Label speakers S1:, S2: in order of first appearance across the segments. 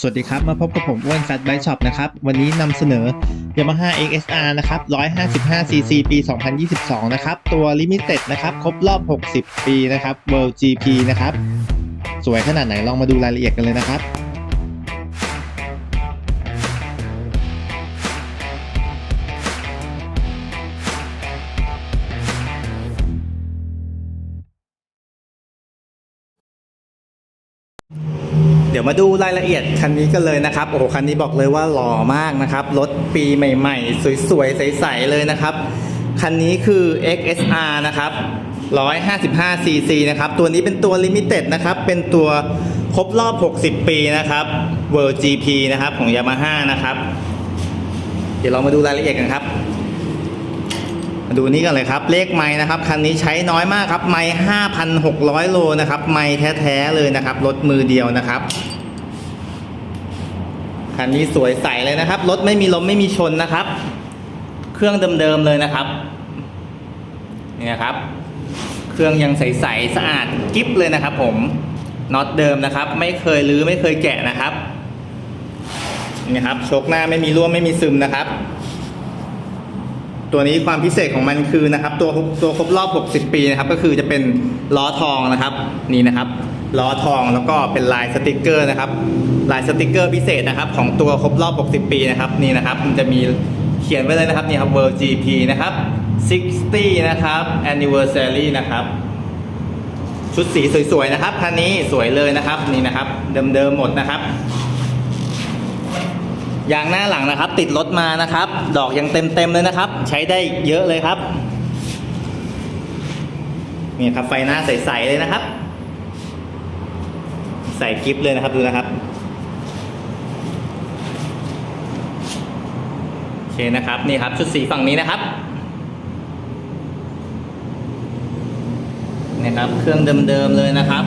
S1: สวัสดีครับ มาพบกับผมอ้วนซัดไบช็อปนะครับ วันนี้นำเสนอ Yamaha XSR นะครับ 155cc ปี 2022 นะครับ ตัว Limited นะครับ ครบรอบ 60 ปีนะครับ World GP นะครับ สวยขนาดไหนลองมาดูรายละเอียดกันเลยนะครับ
S2: เดี๋ยวมาดูรายละเอียดคันนี้กันเลยนะครับ โอ้โห คันนี้บอกเลยว่าหล่อมากนะครับ รถปีใหม่ๆ สวยๆ ใสๆ เลยนะครับ คันนี้คือ XSR นะครับ 155cc นะครับ ตัวนี้เป็นตัว Limited นะครับ เป็นตัวครบรอบ 60 ปีนะครับ World GP นะครับของ Yamaha นะครับ เดี๋ยวเรามาดูรายละเอียดกันครับ มาดูนี้กันเลยครับ เลขไม้นะครับคันนี้ใช้น้อยมากครับ ไม้5,600 โลนะครับ ไม้แท้ๆเลยนะครับ รถมือเดียวนะครับคันนี้สวยใสเลยนะครับ รถไม่มีลมไม่มีชนนะครับ เครื่องเดิมๆเลยนะครับนี่นะครับ เครื่องยังใสๆสะอาดกิ๊บเลยนะครับ ผมน็อตเดิมนะครับ ไม่เคยรื้อไม่เคยแกะนะครับนี่ครับโชคหน้าไม่มีร่วมไม่มีซึมนะครับ ตัวนี้ความพิเศษของมันคือนะครับตัวตัวครบรอบ 60 ปีนะครับก็คือจะเป็นล้อทองนะครับนี่นะครับล้อทองแล้วก็เป็นลายสติกเกอร์นะครับลายสติกเกอร์พิเศษนะครับของตัวครบรอบ 60 ปีนะครับนี่นะครับมันจะมีเขียนไว้เลยนะครับนี่ครับ World GP นะครับ 60 นะครับ Anniversary นะครับชุดสีสวยๆนะครับคันนี้สวยเลยนะครับนี่นะครับเดิมๆหมดนะครับ ยางหน้าหลังนะครับ ติดรถมานะครับ ดอกยังเต็มๆเลยนะครับ ใช้ได้เยอะเลยครับนี่ครับไฟหน้าใสๆเลยนะครับ ใส่กิฟเลยนะครับดูนะครับโอเคนะครับนี่ครับชุดสีฝั่งนี้นะครับนี่ครับเครื่องเดิมๆเลยนะครับ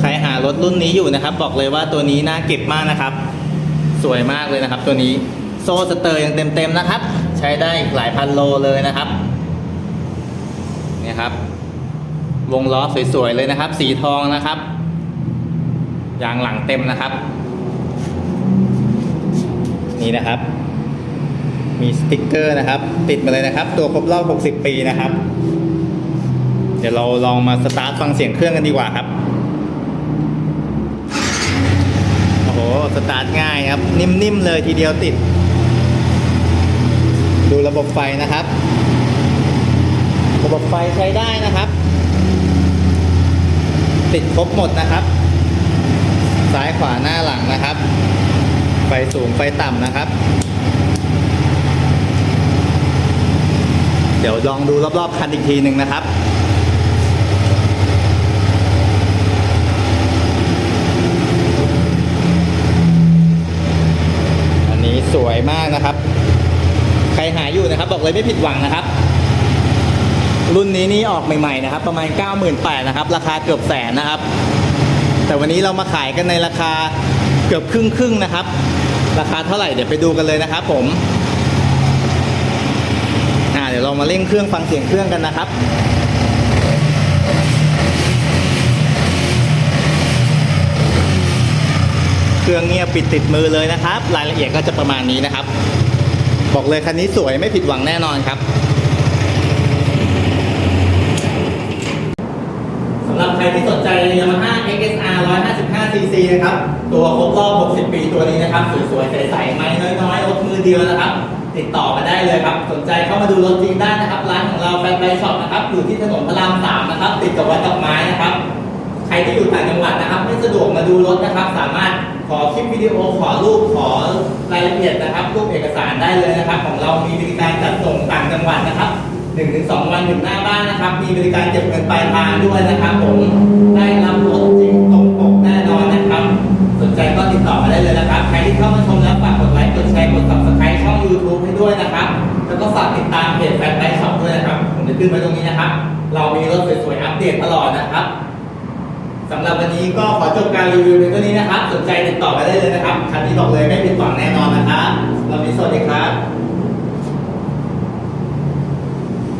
S2: ใครหารถรุ่นนี้อยู่นะครับ บอกเลยว่าตัวนี้น่าเก็บมากนะครับ สวยมากเลยนะครับ ตัวนี้โซ่สเตอร์ยังเต็มๆนะครับ ใช้ได้อีกหลายพันโลเลยนะครับเนี่ยครับ วงล้อสวยๆเลยนะครับ สีทองนะครับยางหลังเต็มนะครับ นี่นะครับ มีสติกเกอร์นะครับ ติดมาเลยนะครับ ตัวครบรอบ 60 ปีนะครับ เดี๋ยวเราลองมาสตาร์ทฟังเสียงเครื่องกันดีกว่าครับ โอ้โห สตาร์ทง่ายครับ นิ่มๆเลยทีเดียวติด ดูระบบไฟนะครับ ระบบไฟใช้ได้นะครับ ติดครบหมดนะครับ ซ้ายขวาหน้าหลังนะครับ ไฟสูงไฟต่ำนะครับ เดี๋ยวลองดูรอบๆคันอีกทีหนึ่งนะครับ อันนี้ส วยมากนะครับ ใครหาอยู่นะครับ บอกเลยไม่ผิดหวังนะครับ รุ่นนี้นี่ออกใหม่ๆนะครับ ประมาณ 98,000นะครับ ราคาเกือบแสนนะครับ แต่วันนี้เรามาขายกันในราคาเกือบครึ่งครึ่งนะครับ ราคาเท่าไหร่เดี๋ยวไปดูกันเลยนะครับ ผมอ่าเดี๋ยวเรามาเร่งเครื่องฟังเสียงเครื่องกันนะครับ เครื่องเงียบปิดติดมือเลยนะครับ รายละเอียดก็จะประมาณนี้นะครับ บอกเลยคันนี้สวยไม่ผิดหวังแน่นอนครับสำหรับใครที่สนใจ Yamaha XSR 155cc นะครับ ตัวครบรอบ 60 ปีตัวนี้นะครับ สวยๆ ใสๆ ไม่น้อยๆรถมือเดียวนะครับ ติดต่อมาได้เลยครับ สนใจเข้ามาดูรถจริงได้นะครับ ร้านของเราแฟนไบช็อปนะครับ อยู่ที่ถนนพระราม 3 นะครับ ติดกับวัดดอกไม้นะครับ ใครที่อยู่ต่างจังหวัดนะครับ ไม่สะดวกมาดูรถนะครับ สามารถ ขอคลิปวิดีโอขอรูปขอรายละเอียดนะครับรูปเอกสารได้เลยนะครับ ของเรามีบริการจัดส่งต่างจังหวัดนะครับ1-2ถึงวันถึงหน้าบ้านนะครับ มีบริการเก็บเงินปลายทางด้วยนะครับผมได้รับรถจริงตรงปกแน่นอนนะครับ สนใจก็ติดต่อมาได้เลยนะครับ ใครที่เข้ามาชมแล้วฝากกดไลค์กดแชร์กด subscribe ช่อง YouTube ให้ด้วยนะครับ แล้วก็ฝากติดตามเพจแฟนไบช็อปด้วยนะครับผมจะขึ้นไว้ตรงนี้นะครับ เรามีรถสวยๆอัปเดตตลอดนะครับ สำหรับวันนี้ก็ขอจบการรีวิวเพียงเท่นี้นะครับ สนใจติดต่อมาได้เลยนะครับ คันนี้บอกเลยไม่ผิดหวังแน่นอนนะครับเรามีสวัสดีครับ